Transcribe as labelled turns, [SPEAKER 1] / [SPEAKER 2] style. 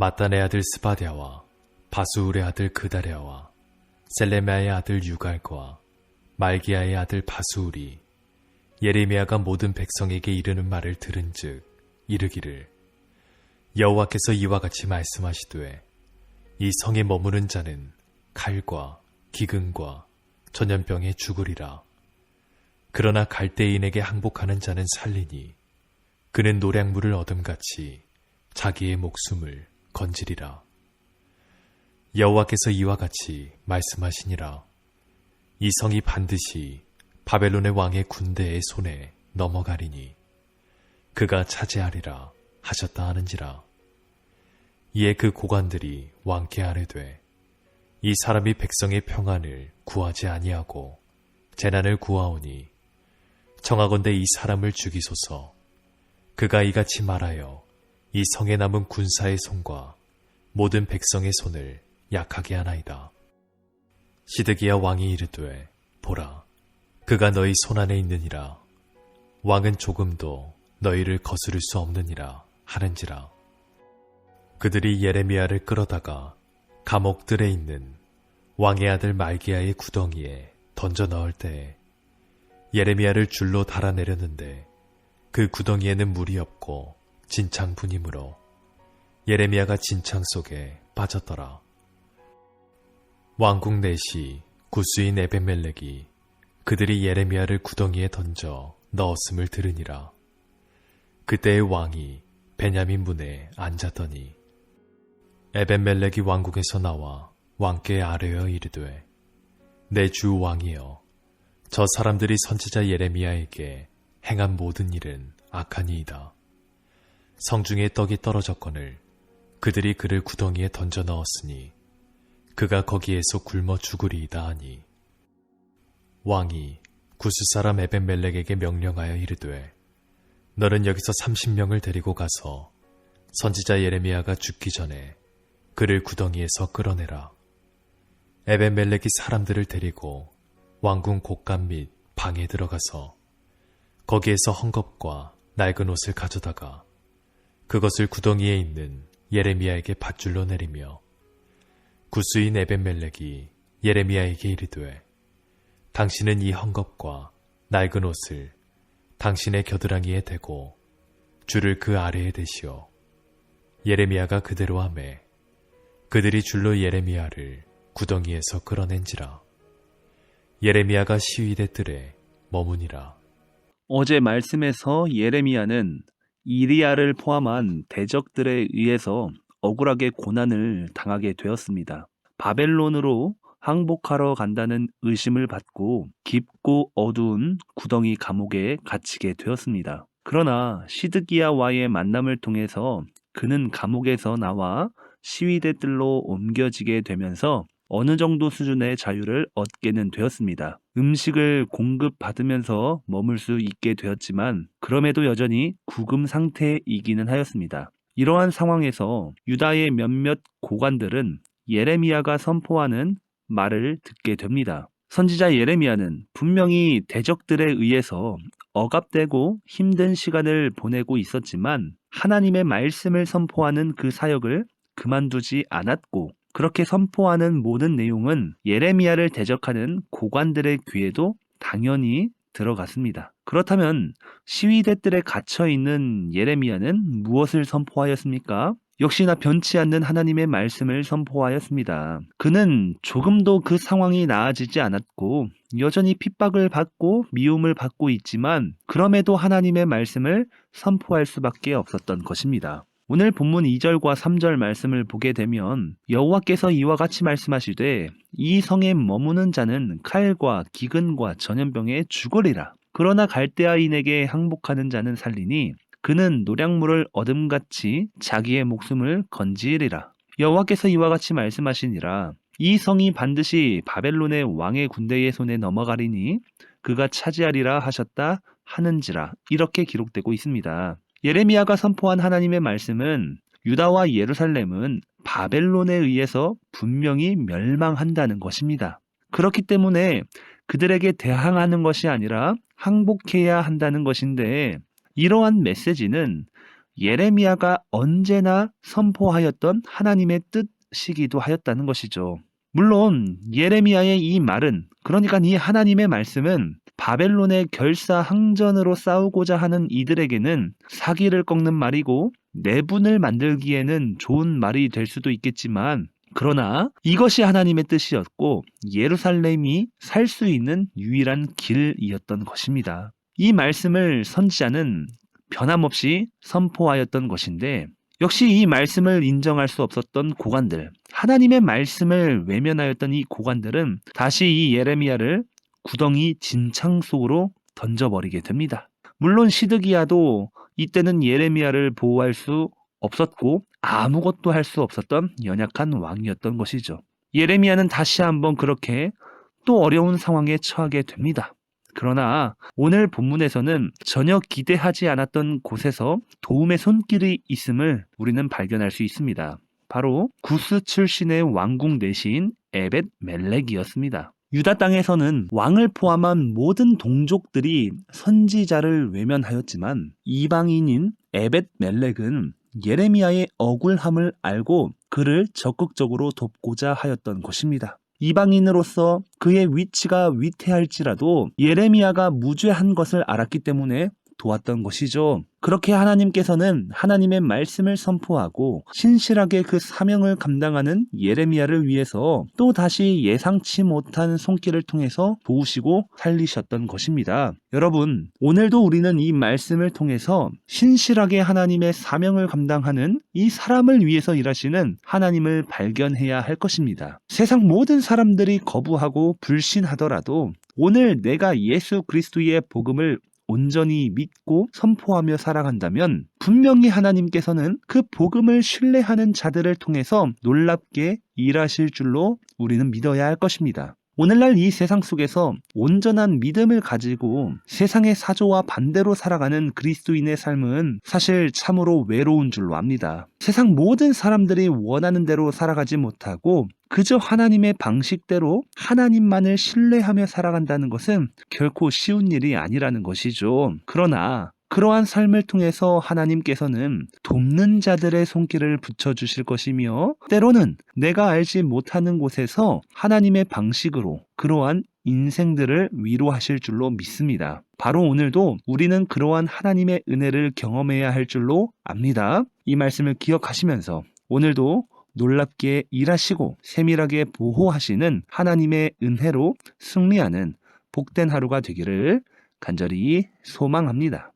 [SPEAKER 1] 마따네 아들 스바랴와 바수울의 아들 그다랴와 셀레메아의 아들 유갈과 말기야의 아들 바수울이 예레미야가 모든 백성에게 이르는 말을 들은즉 이르기를 여호와께서 이와 같이 말씀하시되 이 성에 머무는 자는 칼과 기근과 전염병에 죽으리라. 그러나 갈대인에게 항복하는 자는 살리니 그는 노량물을 얻음같이 자기의 목숨을 건지리라. 여호와께서 이와 같이 말씀하시니라. 이 성이 반드시 바벨론의 왕의 군대의 손에 넘어가리니 그가 차지하리라 하셨다 하는지라. 이에 그 고관들이 왕께 아뢰되 이 사람이 백성의 평안을 구하지 아니하고 재난을 구하오니 정하건대 이 사람을 죽이소서 그가 이같이 말하여 이 성에 남은 군사의 손과 모든 백성의 손을 약하게 하나이다. 시드기야 왕이 이르되 보라 그가 너희 손 안에 있느니라 왕은 조금도 너희를 거스를 수 없느니라 하는지라 그들이 예레미야를 끌어다가 감옥들에 있는 왕의 아들 말기야의 구덩이에 던져 넣을 때에 예레미야를 줄로 달아내렸는데 그 구덩이에는 물이 없고 진창분이므로 예레미야가 진창 속에 빠졌더라. 왕국 내시 구스인 에벤멜렉이 그들이 예레미야를 구덩이에 던져 넣었음을 들으니라. 그때의 왕이 베냐민 문에 앉았더니 에벤멜렉이 왕국에서 나와 왕께 아뢰어 이르되 내 주 왕이여 저 사람들이 선지자 예레미야에게 행한 모든 일은 악하니이다. 성중에 떡이 떨어졌거늘 그들이 그를 구덩이에 던져 넣었으니 그가 거기에서 굶어 죽으리이다 하니 왕이 구스 사람 에벤멜렉에게 명령하여 이르되 너는 여기서 30명을 데리고 가서 선지자 예레미야가 죽기 전에 그를 구덩이에서 끌어내라. 에벤멜렉이 사람들을 데리고 왕궁 곳간 및 방에 들어가서 거기에서 헝겊과 낡은 옷을 가져다가 그것을 구덩이에 있는 예레미야에게 밧줄로 내리며 구스인 에벤멜렉이 예레미야에게 이르되 당신은 이 헝겊과 낡은 옷을 당신의 겨드랑이에 대고 줄을 그 아래에 대시오. 예레미야가 그대로 하매 그들이 줄로 예레미야를 구덩이에서 끌어낸지라. 예레미야가 시위대 뜰에 머무니라.
[SPEAKER 2] 어제 말씀에서 예레미야는 이리야를 포함한 대적들에 의해서 억울하게 고난을 당하게 되었습니다. 바벨론으로 항복하러 간다는 의심을 받고 깊고 어두운 구덩이 감옥에 갇히게 되었습니다. 그러나 시드기야와의 만남을 통해서 그는 감옥에서 나와 시위대들로 옮겨지게 되면서 어느 정도 수준의 자유를 얻게는 되었습니다. 음식을 공급받으면서 머물 수 있게 되었지만 그럼에도 여전히 구금 상태이기는 하였습니다. 이러한 상황에서 유다의 몇몇 고관들은 예레미야가 선포하는 말을 듣게 됩니다. 선지자 예레미야는 분명히 대적들에 의해서 억압되고 힘든 시간을 보내고 있었지만 하나님의 말씀을 선포하는 그 사역을 그만두지 않았고 그렇게 선포하는 모든 내용은 예레미야를 대적하는 고관들의 귀에도 당연히 들어갔습니다. 그렇다면 시위대들에 갇혀 있는 예레미야는 무엇을 선포하였습니까? 역시나 변치 않는 하나님의 말씀을 선포하였습니다. 그는 조금도 그 상황이 나아지지 않았고 여전히 핍박을 받고 미움을 받고 있지만 그럼에도 하나님의 말씀을 선포할 수밖에 없었던 것입니다. 오늘 본문 2절과 3절 말씀을 보게 되면 여호와께서 이와 같이 말씀하시되 이 성에 머무는 자는 칼과 기근과 전염병에 죽으리라. 그러나 갈대아인에게 항복하는 자는 살리니 그는 노량물을 얻음같이 자기의 목숨을 건지리라. 여호와께서 이와 같이 말씀하시니라. 이 성이 반드시 바벨론의 왕의 군대의 손에 넘어가리니 그가 차지하리라 하셨다 하는지라 이렇게 기록되고 있습니다. 예레미야가 선포한 하나님의 말씀은 유다와 예루살렘은 바벨론에 의해서 분명히 멸망한다는 것입니다. 그렇기 때문에 그들에게 대항하는 것이 아니라 항복해야 한다는 것인데 이러한 메시지는 예레미야가 언제나 선포하였던 하나님의 뜻이기도 하였다는 것이죠. 물론 예레미야의 이 말은 그러니까 이 하나님의 말씀은 바벨론의 결사항전으로 싸우고자 하는 이들에게는 사기를 꺾는 말이고 내분을 만들기에는 좋은 말이 될 수도 있겠지만 그러나 이것이 하나님의 뜻이었고 예루살렘이 살 수 있는 유일한 길이었던 것입니다. 이 말씀을 선지자는 변함없이 선포하였던 것인데 역시 이 말씀을 인정할 수 없었던 고관들, 하나님의 말씀을 외면하였던 이 고관들은 다시 이 예레미야를 구덩이 진창 속으로 던져버리게 됩니다. 물론 시드기야도 이때는 예레미야를 보호할 수 없었고 아무것도 할 수 없었던 연약한 왕이었던 것이죠. 예레미야는 다시 한번 그렇게 또 어려운 상황에 처하게 됩니다. 그러나 오늘 본문에서는 전혀 기대하지 않았던 곳에서 도움의 손길이 있음을 우리는 발견할 수 있습니다. 바로 구스 출신의 왕궁 내시인 에벳 멜렉이었습니다. 유다 땅에서는 왕을 포함한 모든 동족들이 선지자를 외면하였지만 이방인인 에벳 멜렉은 예레미야의 억울함을 알고 그를 적극적으로 돕고자 하였던 것입니다. 이방인으로서 그의 위치가 위태할지라도 예레미야가 무죄한 것을 알았기 때문에 도왔던 것이죠. 그렇게 하나님께서는 하나님의 말씀을 선포하고 신실하게 그 사명을 감당하는 예레미야를 위해서 또 다시 예상치 못한 손길을 통해서 도우시고 살리셨던 것입니다. 여러분, 오늘도 우리는 이 말씀을 통해서 신실하게 하나님의 사명을 감당하는 이 사람을 위해서 일하시는 하나님을 발견해야 할 것입니다. 세상 모든 사람들이 거부하고 불신하더라도 오늘 내가 예수 그리스도의 복음을 온전히 믿고 선포하며 살아간다면 분명히 하나님께서는 그 복음을 신뢰하는 자들을 통해서 놀랍게 일하실 줄로 우리는 믿어야 할 것입니다. 오늘날 이 세상 속에서 온전한 믿음을 가지고 세상의 사조와 반대로 살아가는 그리스도인의 삶은 사실 참으로 외로운 줄로 압니다. 세상 모든 사람들이 원하는 대로 살아가지 못하고 그저 하나님의 방식대로 하나님만을 신뢰하며 살아간다는 것은 결코 쉬운 일이 아니라는 것이죠. 그러나 그러한 삶을 통해서 하나님께서는 돕는 자들의 손길을 붙여주실 것이며 때로는 내가 알지 못하는 곳에서 하나님의 방식으로 그러한 인생들을 위로하실 줄로 믿습니다. 바로 오늘도 우리는 그러한 하나님의 은혜를 경험해야 할 줄로 압니다. 이 말씀을 기억하시면서 오늘도 놀랍게 일하시고 세밀하게 보호하시는 하나님의 은혜로 승리하는 복된 하루가 되기를 간절히 소망합니다.